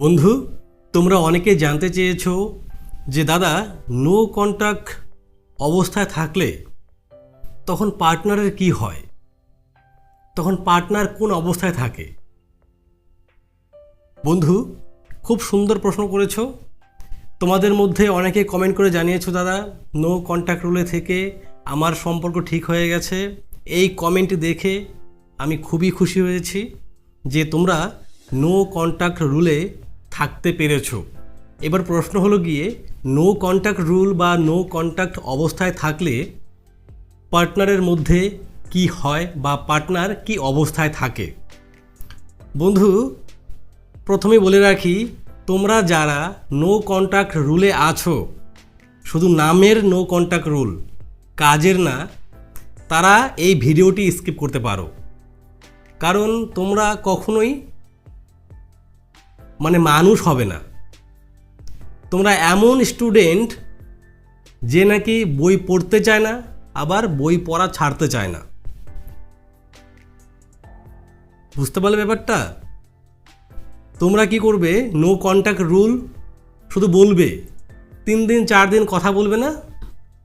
বন্ধু, তোমরা অনেকে জানতে চেয়েছো যে দাদা নো কন্ট্যাক্ট অবস্থায় থাকলে তখন পার্টনারের কি হয়? তখন পার্টনার কোন অবস্থায় থাকে? বন্ধু, খুব সুন্দর প্রশ্ন করেছ। তোমাদের মধ্যে অনেকে কমেন্ট করে জানিয়েছো, দাদা নো কন্ট্যাক্ট রুলে থেকে আমার সম্পর্ক ঠিক হয়ে গেছে। এই কমেন্ট দেখে আমি খুবই খুশি হয়েছি যে তোমরা নো কন্ট্যাক্ট রুলে থাকতে পেরেছ। এবার প্রশ্ন হলো গিয়ে নো কন্ট্যাক্ট রুল বা নো কন্ট্যাক্ট অবস্থায় থাকলে পার্টনারের মধ্যে কি হয় বা পার্টনার কি অবস্থায় থাকে? বন্ধু, প্রথমে বলে রাখি, তোমরা যারা নো কন্ট্যাক্ট রুলে আছো, শুধু নামের নো কন্ট্যাক্ট রুল কাজের না, তারা এই ভিডিওটি স্কিপ করতে পারো। কারণ তোমরা কখনোই মানে মানুষ হবে না। তোমরা এমন স্টুডেন্ট যে নাকি বই পড়তে চায় না, আবার বই পড়া ছাড়তে চায় না। বুঝতে পারলে ব্যাপারটা? তোমরা কি করবে? নো কন্ট্যাক্ট রুল শুধু বলবে। তিন দিন, চার দিন কথা বলবে না।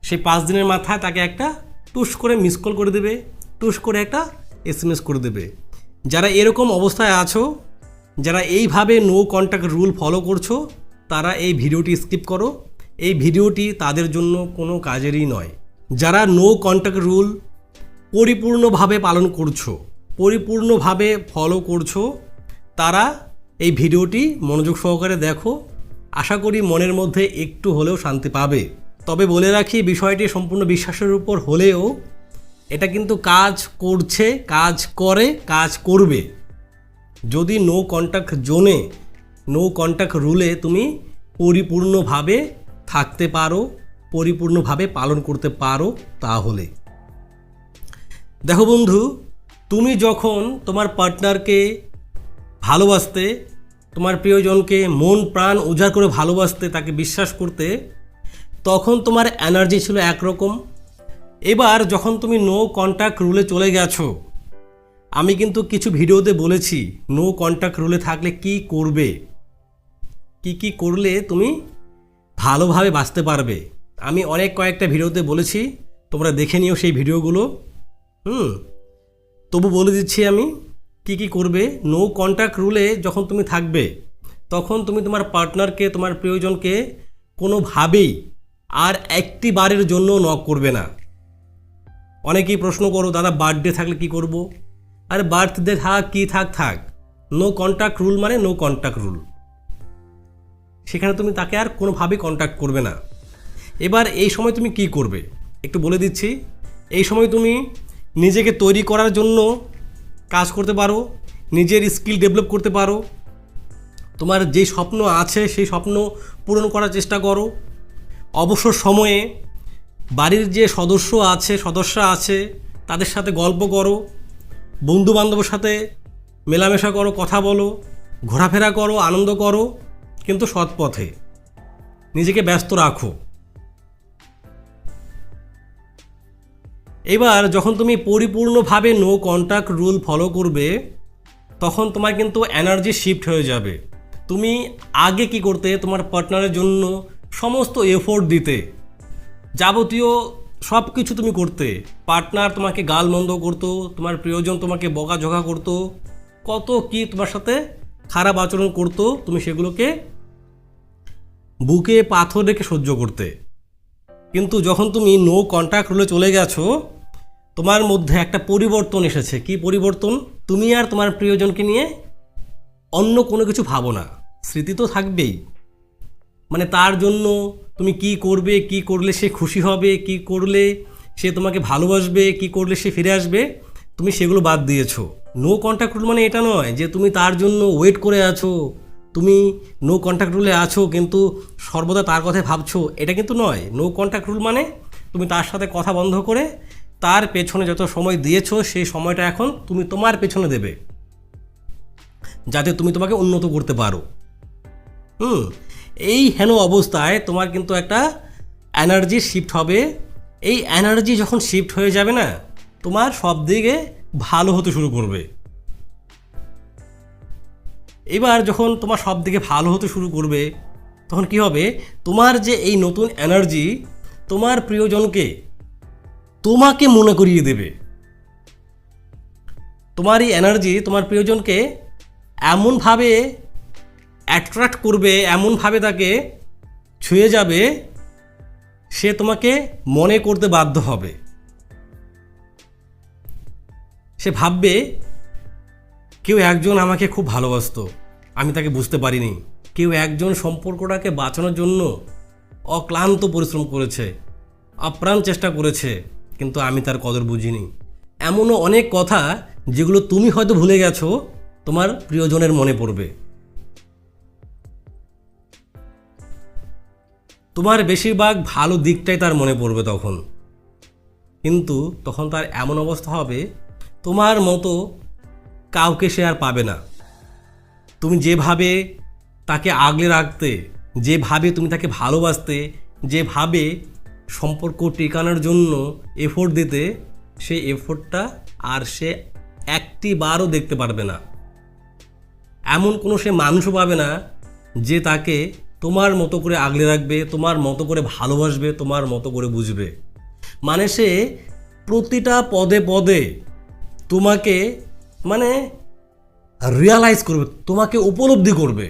সেই পাঁচ দিনের মাথায় তাকে একটা টুস করে মিস কল করে দেবে। টুস করে একটা এস করে দেবে। যারা এরকম অবস্থায় আছো যারা এইভাবে নো কন্ট্যাক্ট রুল ফলো করছ, তারা এই ভিডিওটি স্কিপ করো। এই ভিডিওটি তাদের জন্য কোনো কাজেরই নয়। যারা নো কন্ট্যাক্ট রুল পরিপূর্ণভাবে পালন করছ, পরিপূর্ণভাবে ফলো করছ, তারা এই ভিডিওটি মনোযোগ সহকারে দেখো। আশা করি মনের মধ্যে একটু হলেও শান্তি পাবে। তবে বলে রাখি, বিষয়টি সম্পূর্ণ বিশ্বাসের উপর হলেও এটা কিন্তু কাজ করছে, কাজ করে, কাজ করবে। যদি নো কন্ট্যাক্ট জোনে নো কন্ট্যাক্ট রুলে তুমি পরিপূর্ণভাবে থাকতে পারো, পরিপূর্ণভাবে পালন করতে পারো তাহলে। দেখো বন্ধু, তুমি যখন তোমার পার্টনারকে ভালোবাসতে, তোমার প্রিয়জনকে মন, প্রাণ উজাড় করে ভালোবাসতে, তাকে বিশ্বাস করতে, তখন তোমার এনার্জি ছিল একরকম। এবার যখন তুমি নো কন্ট্যাক্ট রুলে চলে গেছো আমি কিন্তু কিছু ভিডিওতে বলেছি নো কন্ট্যাক্ট রুলে থাকলে কি করবে? কি কি করলে তুমি ভালোভাবে বাঁচতে পারবে? আমি অনেক কয়েকটা ভিডিওতে বলেছি, তোমরা দেখে নিও সেই ভিডিওগুলো। হুম, তবু বলে দিচ্ছি আমি, কি কি করবে? নো কন্ট্যাক্ট রুলে যখন তুমি থাকবে, তখন তুমি তোমার পার্টনারকে তোমার প্রিয়জনকে কোনোভাবেই আর একটি বারের জন্য নক করবে না। অনেকেই প্রশ্ন করো, দাদা বার্থডে থাকলে কি করব? আরে বার্থডে থাক কি, থাক থাক। নো কন্ট্যাক্ট রুল মানে নো কন্ট্যাক্ট রুল সেখানে তুমি তাকে আর কোনোভাবেই কন্ট্যাক্ট করবে না। এবার এই সময় তুমি কি করবে? একটু বলে দিচ্ছি। এই সময় তুমি নিজেকে তৈরি করার জন্য কাজ করতে পারো, নিজের স্কিল ডেভেলপ করতে পারো। তোমার যে স্বপ্ন আছে, সেই স্বপ্ন পূরণ করার চেষ্টা করো। অবসর সময়ে বাড়ির যে সদস্য আছে সদস্য আছে, তাদের সাথে গল্প করো। বন্ধু বান্ধবের সাথে মেলামেশা করো, কথা বলো, ঘোরাফেরা করো, আনন্দ করো, কিন্তু সৎ পথে। নিজেকে ব্যস্ত রাখো। এবার যখন তুমি পরিপূর্ণভাবে নো কন্ট্যাক্ট রুল ফলো করবে, তখন তোমার কিন্তু এনার্জি শিফট হয়ে যাবে। তুমি আগে কি করতে, তোমার পার্টনারের জন্য সমস্ত এফোর্ট দিতে। যাবতীয় সব কিছু তুমি করতে পার্টনার তোমাকে গাল মন্দ করতো, তোমার প্রিয়জন তোমাকে বকাঝকা করতো, কত কি তোমার সাথে খারাপ আচরণ করতো, তুমি সেগুলোকে বুকে পাথর রেখে সহ্য করতে। কিন্তু যখন তুমি নো কন্ট্যাক্ট রুলে চলে গেছো, তোমার মধ্যে একটা পরিবর্তন এসেছে। কি পরিবর্তন? তুমি আর তোমার প্রিয়জনকে নিয়ে অন্য কোনো কিছু ভাবো না। স্মৃতি তো থাকবেই। মানে তার জন্য তুমি কি করবে, কি করলে সে খুশি হবে, কি করলে সে তোমাকে ভালোবাসবে, কি করলে সে ফিরে আসবে, তুমি সেগুলো বাদ দিয়েছ। নো কন্ট্যাক্ট রুল মানে এটা নয় যে তুমি তার জন্য ওয়েট করে আছো, তুমি নো কন্ট্যাক্ট রুলে আছো কিন্তু সর্বদা তার কথাই ভাবছ, এটা কিন্তু নয়। নো কন্ট্যাক্ট রুল মানে তুমি তার সাথে কথা বন্ধ করে তার পেছনে যত সময় দিয়েছ, সেই সময়টা এখন তুমি তোমার পেছনে দেবে, যাতে তুমি তোমাকে উন্নত করতে পারো। হুম এই হেন অবস্থায় তোমার কিন্তু একটা এনার্জি শিফট হবে। এই এনার্জি যখন শিফট হয়ে যাবে না, তোমার সব দিকে ভালো হতে শুরু করবে। এবার যখন তোমার সব দিকে ভালো হতে শুরু করবে, তখন কি হবে? তোমার যে এই নতুন এনার্জি তোমার প্রিয়জনকে তোমাকে মনে করিয়ে দেবে। তোমার এই এনার্জি তোমার প্রিয়জনকে এমনভাবে অ্যাট্রাক্ট করবে, এমনভাবে তাকে ছুঁয়ে যাবে, সে তোমাকে মনে করতে বাধ্য হবে। সে ভাববে, কেউ একজন আমাকে খুব ভালোবাসতো, আমি তাকে বুঝতে পারিনি। কেউ একজন সম্পর্কটাকে বাঁচানোর জন্য অক্লান্ত পরিশ্রম করেছে, আপ্রাণ চেষ্টা করেছে, কিন্তু আমি তার কদর বুঝিনি। এমনও অনেক কথা যেগুলো তুমি হয়তো ভুলে গেছো, তোমার প্রিয়জনের মনে পড়বে। তোমার বেশিরভাগ ভালো দিকটাই তার মনে পড়বে তখন। কিন্তু তখন তার এমন অবস্থা হবে, তোমার মতো কাউকে সে আর পাবে না। তুমি যেভাবে তাকে আগলে রাখতে, যেভাবে তুমি তাকে ভালোবাসতে, যেভাবে সম্পর্ক টেকানোর জন্য এফোর্ট দিতে সেই এফোর্টটা আর সে একটি বারও দেখতে পারবে না। এমন কোনো সে মানুষও পাবে না যে তাকে তোমার মতো করে আগলে রাখবে, তোমার মতো করে ভালোবাসবে, তোমার মতো করে বুঝবে। মানে সে প্রতিটা পদে পদে তোমাকে মানে রিয়ালাইজ করবে, তোমাকে উপলব্ধি করবে।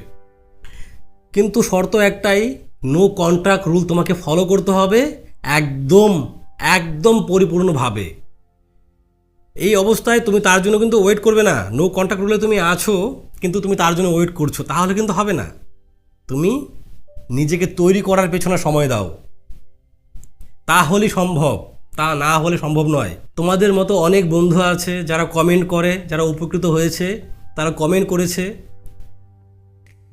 কিন্তু শর্ত একটাই নো কন্ট্রাক্ট রুল তোমাকে ফলো করতে হবে একদম একদম পরিপূর্ণভাবে। এই অবস্থায় তুমি তার জন্য কিন্তু ওয়েট করবে না। নো কন্ট্যাক্ট রুলে তুমি আছো, কিন্তু তুমি তার জন্য ওয়েট করছ, তাহলে কিন্তু হবে না। তুমি নিজেকে তৈরি করার পেছনে সময় দাও। তাহলেই সম্ভব, তা না হলে সম্ভব নয়। তোমাদের মতো অনেক বন্ধু আছে যারা কমেন্ট করে, যারা উপকৃত হয়েছে, তারা কমেন্ট করেছে।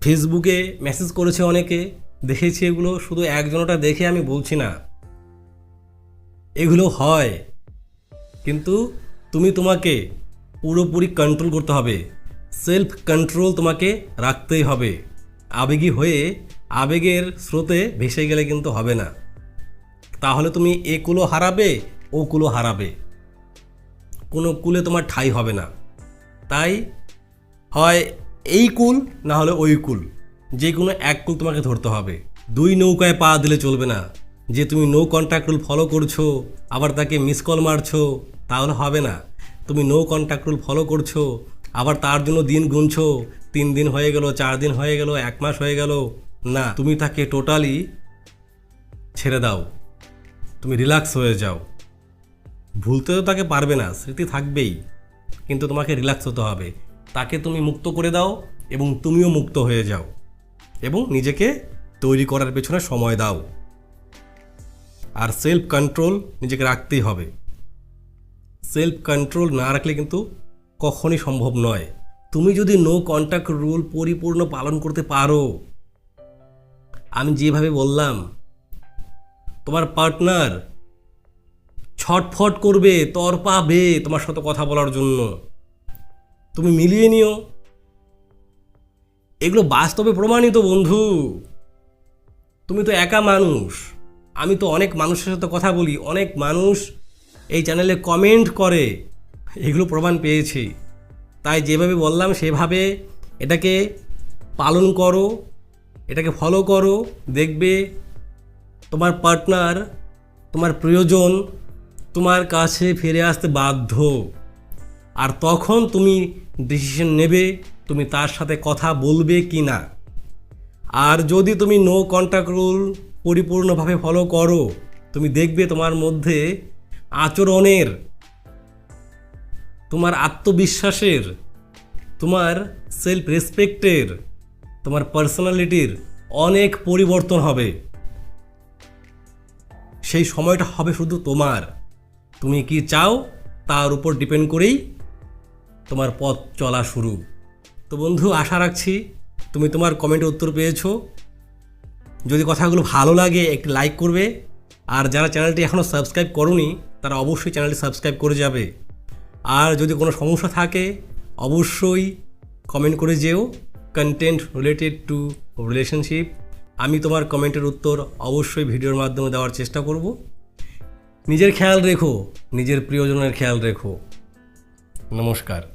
ফেসবুকে মেসেজ করেছে অনেকে, দেখেছি এগুলো, শুধু একজনটা দেখে আমি বলছি না। এগুলো হয়, কিন্তু তুমি তোমাকে পুরোপুরি কন্ট্রোল করতে হবে। সেলফ কন্ট্রোল তোমাকে রাখতেই হবে। আবেগী হয়ে আবেগের স্রোতে ভেসে গেলে কিন্তু হবে না। তাহলে তুমি এ কুলো হারাবে, ও কুলো হারাবে। কোনো কুলে তোমার ঠাই হবে না। তাই হয় এই কুল, না হলে ওই কুল। যে কোনো এক কুল তোমাকে ধরতে হবে। দুই নৌকায় পা দিলে চলবে না। যে তুমি নো কন্ট্যাক্ট রুল ফলো করছ, আবার তাকে মিস কল মারছো, তাহলে হবে না। তুমি নো কন্ট্যাক্ট রুল ফলো করছ, আবার তার জন্য দিন গুনছো, তিন দিন হয়ে গেল, চার দিন হয়ে গেল, এক মাস হয়ে গেল না, তুমি তাকে টোটালি ছেড়ে দাও। তুমি রিল্যাক্স হয়ে যাও। ভুলতে তো তাকে পারবে না, স্মৃতি থাকবেই। কিন্তু তোমাকে রিল্যাক্স হতে হবে। তাকে তুমি মুক্ত করে দাও এবং তুমিও মুক্ত হয়ে যাও এবং নিজেকে তৈরি করার পেছনে সময় দাও। আর সেলফ কন্ট্রোল নিজেকে রাখতেই হবে। সেলফ কন্ট্রোল না রাখলে কিন্তু কখনই সম্ভব নয়। তুমি যদি নো কন্ট্যাক্ট রুল পরিপূর্ণ পালন করতে পারো আমি যেভাবে বললাম, তোমার পার্টনার ছটফট করবে, তর পাবে তোমার সাথে কথা বলার জন্য। তুমি মিলিয়ে নিও। এগুলো বাস্তবে প্রমাণিত, বন্ধু। তুমি তো একা মানুষ। আমি তো অনেক মানুষের সাথে কথা বলি, অনেক মানুষ এই চ্যানেলে কমেন্ট করে। এগুলো প্রমাণ পেয়েছি। তাই যেভাবে বললাম, সেভাবে এটাকে পালন করো। এটাকে ফলো করো, দেখবে তোমার পার্টনার তোমার প্রিয়জন তোমার কাছে ফিরে আসতে বাধ্য। আর তখন তুমি ডিসিশন নেবে তুমি তার সাথে কথা বলবে কি না। আর যদি তুমি নো কন্ট্যাক্ট রুল পরিপূর্ণভাবে ফলো করো, তুমি দেখবে তোমার মধ্যে আচরণের, তোমার আত্মবিশ্বাসের, তোমার সেলফ রেসপেক্টের তোমার পার্সোনালিটির অনেক পরিবর্তন হবে। সেই সময়টা হবে শুধু তোমার। তুমি কি চাও তার উপর ডিপেন্ড করেই তোমার পথ চলা শুরু। তো বন্ধু, আশা রাখছি তুমি তোমার কমেন্টে উত্তর পেয়েছ। যদি কথাগুলো ভালো লাগে, একটি লাইক করবে। আর যারা চ্যানেলটি এখনও সাবস্ক্রাইব করনি, তারা অবশ্যই চ্যানেলটি সাবস্ক্রাইব করে যাবে। আর যদি কোনো সমস্যা থাকে, অবশ্যই কমেন্ট করে যেও। কন্টেন্ট রিলেটেড টু রিলেশনশিপ আমি তোমার কমেন্টের উত্তর অবশ্যই ভিডিওর মাধ্যমে দেওয়ার চেষ্টা করব। নিজের খেয়াল রেখো, নিজের প্রিয়জনের খেয়াল রেখো। নমস্কার।